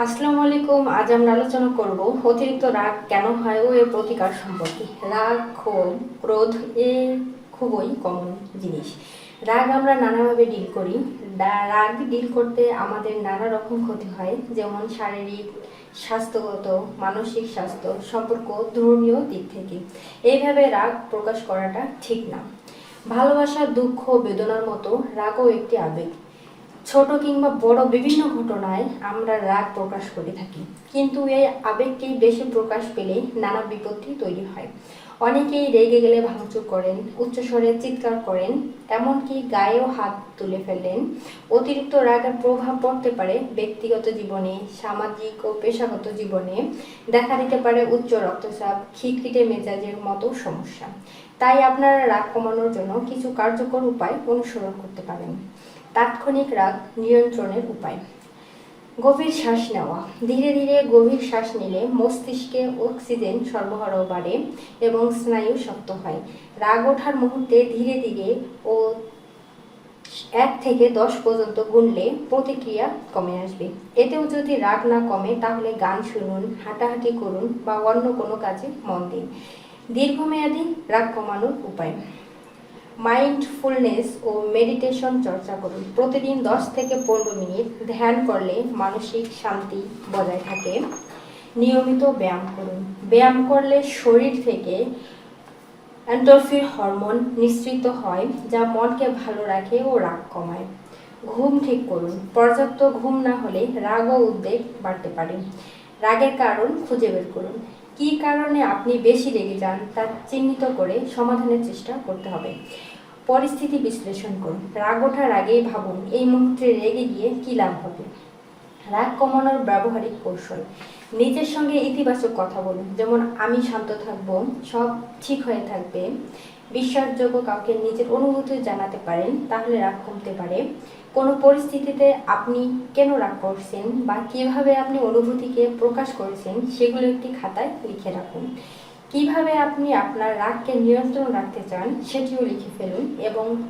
আসসালামু আলাইকুম। আজ আমরা আলোচনা করব অতিরিক্ত রাগ কেন হয় ও এর প্রতিকার সম্পর্কে। রাগ, ক্ষোভ, ক্রোধ এ খুবই কমন জিনিস। রাগ আমরা নানাভাবে ডিল করি। রাগ ডিল করতে আমাদের নানা রকম ক্ষতি হয়, যেমন শারীরিক, স্বাস্থ্যগত, মানসিক স্বাস্থ্য, সম্পর্ক ধর্মীয় দিক থেকে। এইভাবে রাগ প্রকাশ করাটা ঠিক না। ভালোবাসা, দুঃখ, বেদনার মতো রাগও একটি আবেগ। ছোট কিংবা বড় বিভিন্ন ঘটনায় আমরা রাগ প্রকাশ করে থাকি। কিন্তু এই আবেগকেই বেশি প্রকাশ পেলে নানা বিপত্তি তৈরি হয়। অনেকেই রেগে গেলে ভাঙচুর করেন, উচ্চস্বরে চিৎকার করেন, এমনকি গায়েও হাত তুলে ফেলেন অতিরিক্ত রাগের প্রভাব পড়তে পারে ব্যক্তিগত জীবনে, সামাজিক ও পেশাগত জীবনে। দেখা দিতে পারে উচ্চ রক্তচাপ, খিটখিটে মেজাজের মতো সমস্যা। তাই আপনারা রাগ কমানোর জন্য কিছু কার্যকর উপায় অনুসরণ করতে পারেন। তাৎক্ষণিক রাগ নিয়ন্ত্রণের উপায়। গভীর শ্বাস নেওয়া। ধীরে ধীরে গভীর শ্বাস নিলে মস্তিষ্কে অক্সিজেন সরবরাহ বাড়ে এবং স্নায়ু শক্ত হয়। রাগ ওঠার মুহূর্তে ধীরে ধীরে ও এক থেকে দশ পর্যন্ত গুনলে প্রতিক্রিয়া কমে আসবে। এতেও যদি রাগ না কমে, তাহলে গান শুনুন, হাঁটাহাঁটি করুন বা অন্য কোনো কাজে মন দিন। দীর্ঘমেয়াদী রাগ কমানোর উপায়। মাইন্ডফুলনেস ও মেডিটেশন চর্চা করুন। প্রতিদিন দশ থেকে পনেরো মিনিট ধ্যান করলে মানসিক শান্তি বজায় থাকে। নিয়মিত ব্যায়াম করুন। ব্যায়াম করলে শরীর থেকে অ্যান্ডোরফিন হরমোন নিঃসৃত হয়, যা মনকে ভালো রাখে ও রাগ কমায়। ঘুম ঠিক করুন। পর্যাপ্ত ঘুম না হলে রাগ ও উদ্বেগ বাড়তে পারে। রাগের কারণ খুঁজে বের করুন। কী কারণে আপনি বেশি রেগে যান তা চিহ্নিত করে সমাধানের চেষ্টা করতে হবে। পরিস্থিতি বিশ্লেষণ করুন। রাগ ওঠার আগেই ভাবুন, এই মুহূর্তে রেগে গিয়ে কি লাভ হবে? রাগ কমানোর ব্যবহারিক কৌশল। নিজের সঙ্গে ইতিবাচক কথা বলুন। যেমন, আমি শান্ত থাকব, সব ঠিক হয়ে থাকবে। বিশ্বাসযোগ্য কাউকে নিজের অনুভূতি জানাতে পারেন, তাহলে রাগ কমতে পারে। কোনো পরিস্থিতিতে আপনি কেন রাগ করছেন বা কীভাবে আপনি অনুভূতিকে প্রকাশ করেছেন, সেগুলো একটি খাতায় লিখে রাখুন। কীভাবে আপনি আপনার রাগকে নিয়ন্ত্রণ রাখতে চান, সেটিও লিখে ফেলুন এবং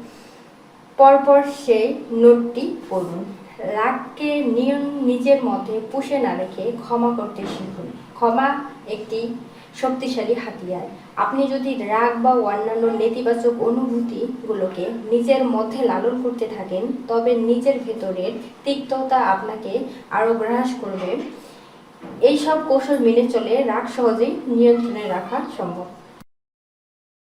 পরপর সেই নোটটি পড়ুন। রাগকে নিয়ম নিজের মধ্যে পুষে না রেখে ক্ষমা করতে শিখুন। ক্ষমা একটি শক্তিশালী হাতিয়ার। আপনি যদি রাগ বা অন্যান্য নেতিবাচক অনুভূতিগুলোকে নিজের মধ্যে লালন করতে থাকেন, তবে নিজের ভেতরের তিক্ততা আপনাকে আরও গ্রাস করবে। এইসব কৌশল মেনে চলে রাগ সহজেই নিয়ন্ত্রণে রাখা সম্ভব।